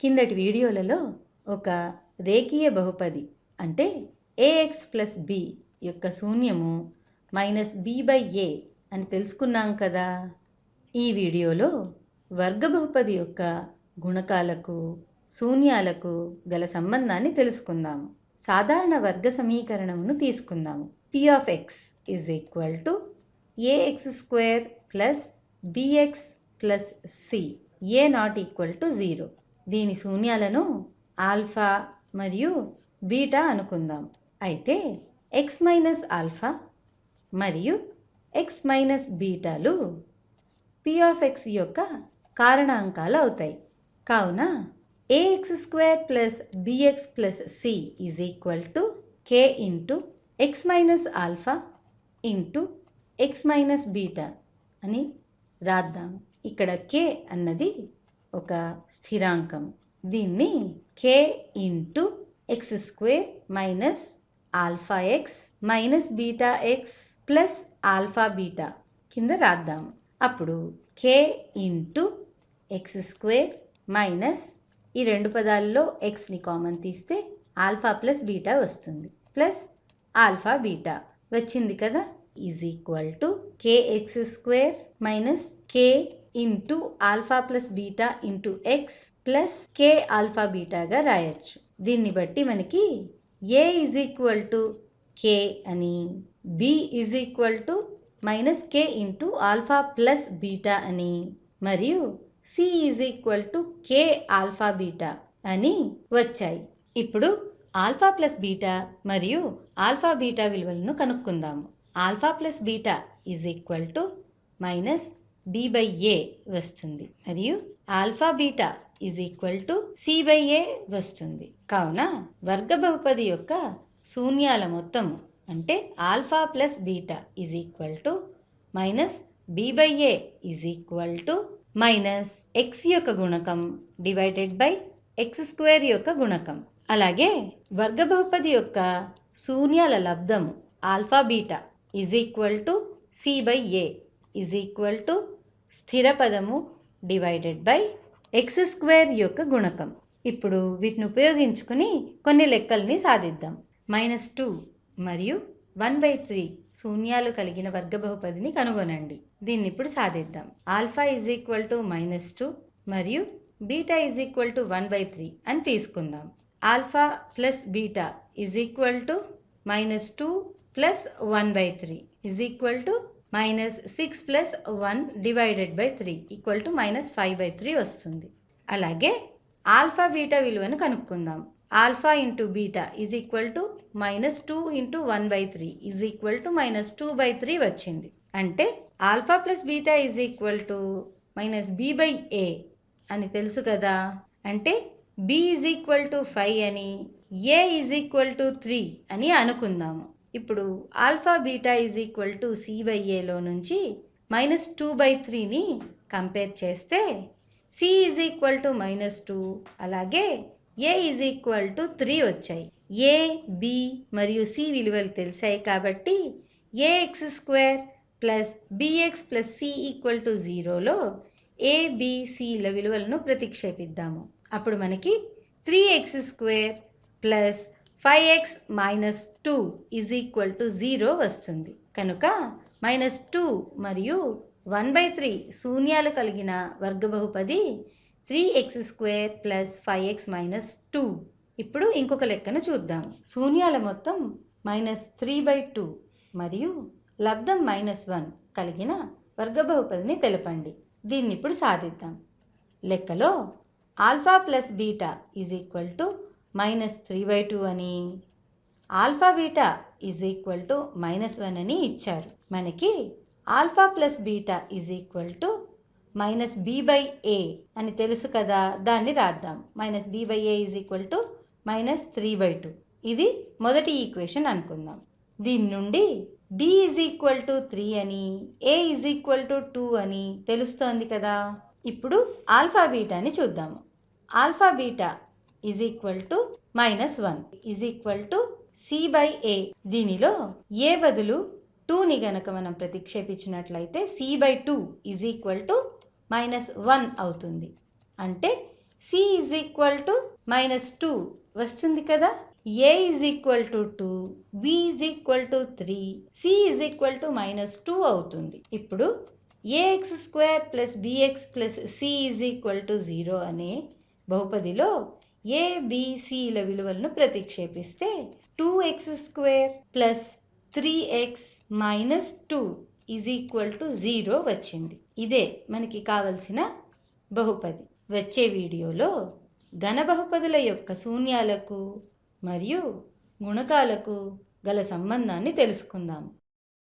కిందటి వీడియోలలో ఒక రేఖీయ బహుపది అంటే ఏఎక్స్ ప్లస్ బి యొక్క శూన్యము మైనస్ బి బై ఏ అని తెలుసుకున్నాం కదా. ఈ వీడియోలో వర్గ బహుపది యొక్క గుణకాలకు శూన్యాలకు గల సంబంధాన్ని తెలుసుకుందాము. సాధారణ వర్గ సమీకరణమును తీసుకుందాము. P of X is equal to A X square plus B X plus C A not equal to zero దీని శూన్యాలను ఆల్ఫా మరియు బీటా అనుకుందాం. అయితే ఎక్స్ మైనస్ ఆల్ఫా మరియు ఎక్స్ మైనస్ బీటాలు పి ఆఫ్ ఎక్స్ యొక్క కారణాంకాలు అవుతాయి. కావున A X square plus B X plus C is equal to K into X minus alpha into X minus beta అని రాద్దాం. ఇక్కడ కే అన్నది ఒక స్థిరాంకం. దీన్ని K into X square minus alpha X minus beta X plus alpha beta కింద రాద్దాం. అప్పుడు K into X square minus ఈ రెండు పదాల్లో ఎక్స్ని కామన్ తీస్తే ఆల్ఫా ప్లస్ బీటా వస్తుంది. ప్లస్ ఆల్ఫా బీటా వచ్చింది కదా? Is equal to K X square minus K into alpha plus beta into X plus K alpha బీటాగా రాయొచ్చు. దీన్ని బట్టి మనకి A is equal to K అని B is equal to minus K into alpha plus beta అని మరియు C is equal to K alpha beta అని వచ్చాయి. ఇప్పుడు ఆల్ఫా ప్లస్ బీటా మరియు ఆల్ఫా బీటా విలువలను కనుక్కుందాము. Alpha plus beta is equal to minus B by A వస్తుంది. మరియు alpha beta is equal to C by A వస్తుంది. కావున వర్గ బహుపది యొక్క శూన్యాల మొత్తము అంటే alpha plus beta is equal to minus B by A is equal to minus X యొక్క గుణకం డివైడెడ్ బై ఎక్స్ స్క్వేర్ యొక్క గుణకం. అలాగే వర్గ బహుపది యొక్క శూన్యాల లబ్ధము alpha beta is equal to C by A is equal to స్థిర పదము డివైడెడ్ బై ఎక్స్ స్క్వేర్ యొక్క గుణకం. ఇప్పుడు వీటిని ఉపయోగించుకుని కొన్ని లెక్కల్ని సాధిద్దాం. మైనస్ టూ మరియు వన్ బై త్రీ శూన్యాలు కలిగిన వర్గ బహుపదిని కనుగొనండి. దీన్ని ఇప్పుడు సాధిద్దాం. Alpha is equal to minus two మరియు beta is equal to one by three అని తీసుకుందాం. Alpha plus beta is equal to minus two plus one by three is equal to minus six plus one divided by three equal to minus five by three వస్తుంది. అలాగే alpha beta విలువను కనుక్కుందాం. Alpha into beta is equal to minus two into one by three is equal to minus two by three వచ్చింది. అంటే alpha plus beta is equal to minus B by A అని తెలుసు కదా? అంటే B is equal to five అని A is equal to three అని అనుకుందాము. ఇప్పుడు alpha beta is equal to C by ఏలో నుంచి మైనస్ టూ బై త్రీని కంపేర్ చేస్తే C is equal to minus two అలాగే A is equal to three వచ్చాయి. ఏ బి మరియు సి విలువలు తెలిసాయి కాబట్టి A X square plus B X plus C equal to జీరోలో ఏబిసిల విలువలను ప్రతిక్షేపిద్దాము. అప్పుడు మనకి three X square plus five X minus two is equal to zero వస్తుంది. కనుక మైనస్ టూ మరియు వన్ బై త్రీ శూన్యాలు కలిగిన వర్గ బహుపది three X square plus five X minus two ఇప్పుడు ఇంకొక లెక్కను చూద్దాం. శూన్యాల మొత్తం మైనస్ త్రీ బై టూ మరియు లబ్ధం మైనస్ వన్ కలిగిన వర్గ బహుపదిని తెలపండి. దీన్ని ఇప్పుడు సాధిద్దాం. లెక్కలో alpha plus beta is equal to minus three by two అని alpha beta is equal to minus one అని ఇచ్చారు. మనకి alpha plus beta is equal to minus B by A అని తెలుసు కదా దాన్ని రాద్దాం. Minus B by A is equal to minus three by two ఇది మొదటి ఈక్వేషన్ అనుకుందాం. దీని నుండి D is equal to three అని A is equal to two అని తెలుస్తోంది కదా. ఇప్పుడు ఆల్ఫా బీటాని చూద్దాము. Alpha beta is equal to minus one is equal to C by A దీనిలో ఏ బదులు టూని గనక మనం ప్రతిక్షేపించినట్లయితే C by two is equal to minus one అవుతుంది. అంటే C is equal to minus two వస్తుంది కదా? A is equal to two B is equal to three C is equal to minus two అవుతుంది. ఇప్పుడు A X square plus B X plus C is equal to zero అనే బహుపదిలో ఏబిసిల విలువలను ప్రతిక్షేపిస్తే two X square plus three X minus two is equal to zero వచ్చింది. ఇదే మనకి కావలసిన బహుపది. వచ్చే వీడియోలో ఘన బహుపదుల యొక్క శూన్యాలకు మరియు గుణకాలకు గల సంబంధాన్ని తెలుసుకుందాము.